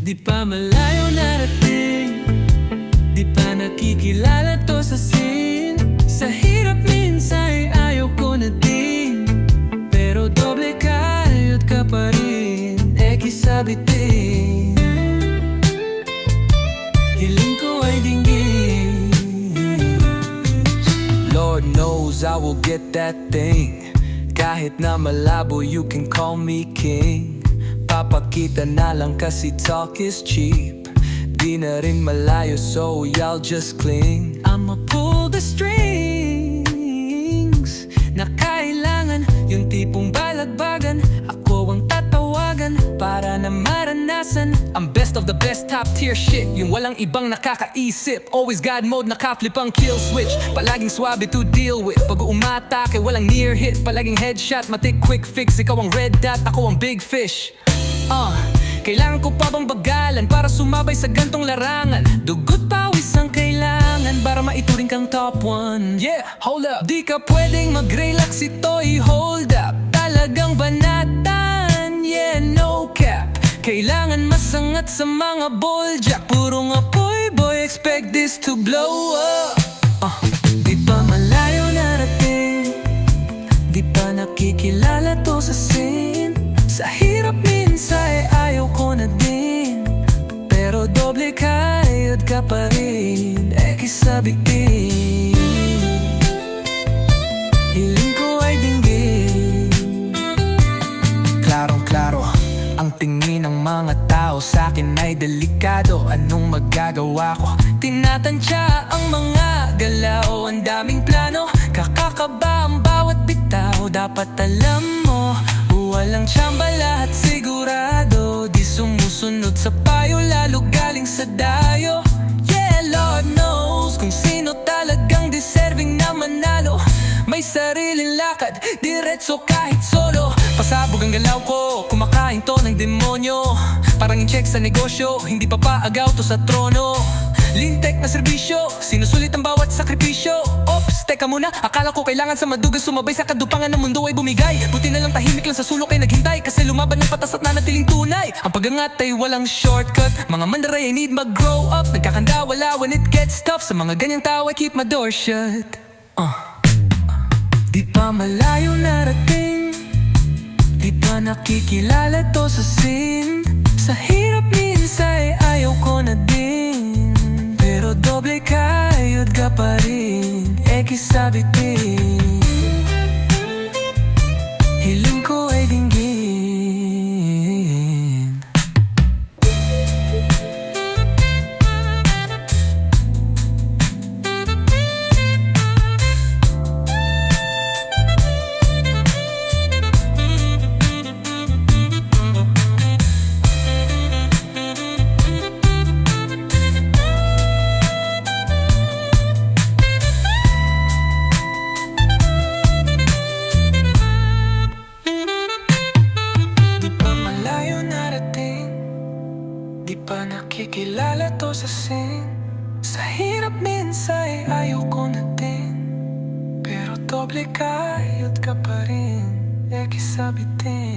Di pa malayo narating. Di pa nakikilala to sa scene. Sa hirap minsan ay ayaw ko na din. Pero doble kayot ka pa rin. Eki sabitin Hiling ko ay dinggin Lord knows I will get that thing. Kahit na malabo you can call me king Papakita na lang kasi talk is cheap. Di na rin malayo so y'all just cling. I'ma pull the strings Na kailangan. Yung tipong balagbagan Ako ang tatawagan para na maranasan. Ang best of the best top tier shit. Yung walang ibang nakakaisip. Always God mode nakaflip ang kill switch. Palaging swabe to deal with. Pag umatake walang near hit. Palaging headshot matik quick fix. Ikaw ang red dot ako ang big fish Uh, kailangan ko pa bang bagalan para sumabay sa gantong larangan? Dugot pawis ang kailangan para maituring kang top one? Yeah, hold up. Di ka pwedeng mag-relax ito i-hold up. Talagang banatan, yeah, no cap. Kailangan masangat sa mga balljack Puro nga boy, boy, expect this to blow up. Uh, Di pa malayo narating. Di pa nakikilala to sa scene. Sa hirap ayaw ko na din Pero doble kayod ka pa rin Eki sabitin Hiling ko ay dinggin. Klarong klaro Ang tingin ng mga tao sa akin ay delikado. Anong magagawa ko? Tinatansya ang mga galaw Ang daming plano. Kakakaba ang bawat bitaw Dapat alam mo Walang tsamba lakad Diretso kahit solo. Pasabog ang galaw ko Kumakain to ng demonyo. Parang in-check sa negosyo Hindi pa paagaw to sa trono. Lintek na serbisyo Sinusulit ang bawat sakripisyo. Ops, teka muna Akala ko kailangan sa madugas Sumabay sa kadupangan ng mundo ay bumigay. Buti na lang tahimik lang sa sulok ay naghintay Kasi lumaban ng patas at nanatiling tunay. Ang pagangat ay walang shortcut Mga mandaray ay need mag-grow up. Nagkakanda wala when it gets tough. Sa mga ganyang tao I keep my door shut. Uh. Di pa malayo narating. Di pa nakikilala to sa scene? Sa hirap minsan ay ayaw ko na din. Pero doble kayod ka pa rin. Eki sabitin nakikilala to sa scene Sa hirap minsan ay ayaw ko na din. Pero doble kayod ka pa rin Eki sabitin